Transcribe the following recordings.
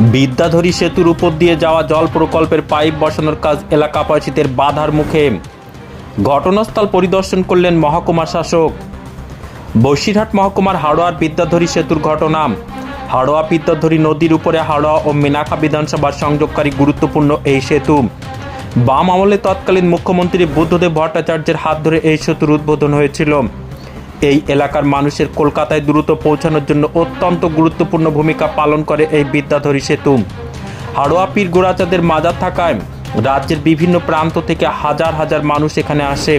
বিদ্যাধরী সেতুর উপর দিয়ে যাওয়া জল প্রকল্পের পাইপ বসানোর কাজ এলাকাবাসীদের বাধার মুখে। ঘটনাস্থল পরিদর্শন করলেন মহকুমা শাসক। বসিরহাট মহকুমার হাড়োয়ার বিদ্যাধরী সেতুর ঘটনা। হাড়োয়া বিদ্যাধরী নদীর উপরে হাড়োয়া ও মিনাখা বিধানসভার সংযোগকারী গুরুত্বপূর্ণ এই সেতু। বাম আমলে তৎকালীন মুখ্যমন্ত্রী বুদ্ধদেব ভট্টাচার্যের হাত ধরে এই সেতুর উদ্বোধন হয়েছিল। এই এলাকার মানুষের কলকাতায় দ্রুত পৌঁছানোর জন্য অত্যন্ত গুরুত্বপূর্ণ ভূমিকা পালন করে এই বিদ্যাধরী সেতু। হাড়োয়া পীর গোড়াচাঁদের মাজার থাকায় রাজ্যের বিভিন্ন প্রান্ত থেকে হাজার হাজার মানুষ এখানে আসে।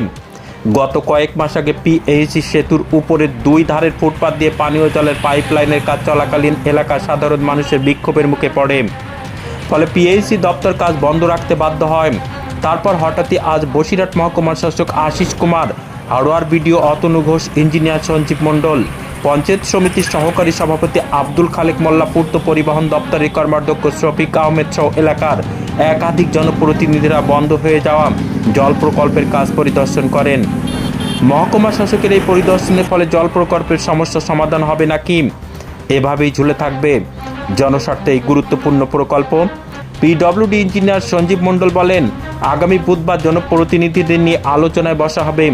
গত কয়েক মাস আগে পিএইচি সেতুর উপরে দুই ধারের ফুটপাত দিয়ে পানীয় জলের পাইপলাইনের কাজ চলাকালীন এলাকার সাধারণ মানুষের বিক্ষোভের মুখে পড়ে। ফলে পিএইচি দপ্তর কাজ বন্ধ রাখতে বাধ্য হয়। তারপর হঠাৎই আজ বসিরহাট মহকুমার শাসক আশিস কুমার হাড়োয়ার বিডিও অতনু ঘোষ, ইঞ্জিনিয়ার সঞ্জীব মণ্ডল, পঞ্চায়েত সমিতির সহকারী সভাপতি আব্দুল খালেক মোল্লা, পূর্ত পরিবহন দপ্তরের কর্মাধ্যক্ষ শফিক আহমেদ সহ এলাকার একাধিক জনপ্রতিনিধিরা বন্ধ হয়ে যাওয়া জল প্রকল্পের কাজ পরিদর্শন করেন। মহকুমা শাসকের এই পরিদর্শনের ফলে জল প্রকল্পের সমস্যা সমাধান হবে নাকি এভাবেই ঝুলে থাকবে জনস্বার্থে এই গুরুত্বপূর্ণ প্রকল্প। পিডব্লিউডি ইঞ্জিনিয়ার সঞ্জীব মণ্ডল বলেন, আগামী বুধবার জনপ্রতিনিধিদের নিয়ে আলোচনায় বসা হবে।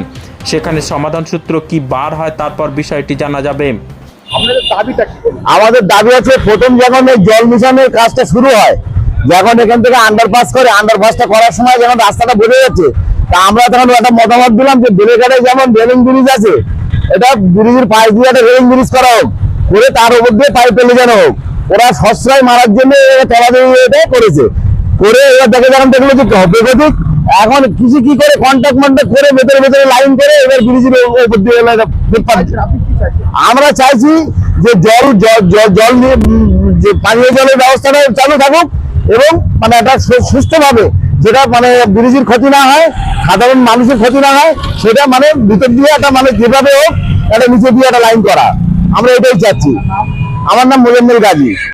সেখানে সমাধান সূত্র কি বার হয় তারপর বিষয়টি জানা যাবে। আমাদের দাবি আছে প্রথম যখন এই জল মিশনের কাজটা শুরু হয় যখন এখান থেকে আন্ডারপাস করে আন্ডারপাসটা করার সময় যখন রাস্তাটা বেড়ে যাচ্ছে তা আমরা তখন একটা মতামত দিলাম যে বেলেঘাটে যেমন রেলিং ব্রিজ আছে এটা ব্রিজের পাশ দিয়ে একটা রেলিং ব্রিজ করা হোক করে তার উপর দিয়ে পাইপ ফেলে যেন হোক। ওরা সশ্রয় মারার জন্য তলা দিয়ে এটা করেছে। করে এবার দেখে যখন দেখল যে হবে এখন কিছু কি করে কন্ট্যাক্ট মন্ট্যাক্ট করে ভেতরে ভেতরে লাইন করে এবার ব্রিজের উপর দিয়ে আমরা চাইছি যে জল জল- নিয়ে যে পানীয় জলের ব্যবস্থাটা চালু থাকুক এবং মানে একটা সুস্থভাবে যেটা মানে ব্রিজের ক্ষতি না হয় সাধারণ মানুষের ক্ষতি না হয় সেটা মানে ভিতর দিয়ে একটা মানে যেভাবে হোক একটা নিচে দিয়ে একটা লাইন করা। আমরা এটাই চাচ্ছি। আমার নাম মোজাম্মেল গাজী।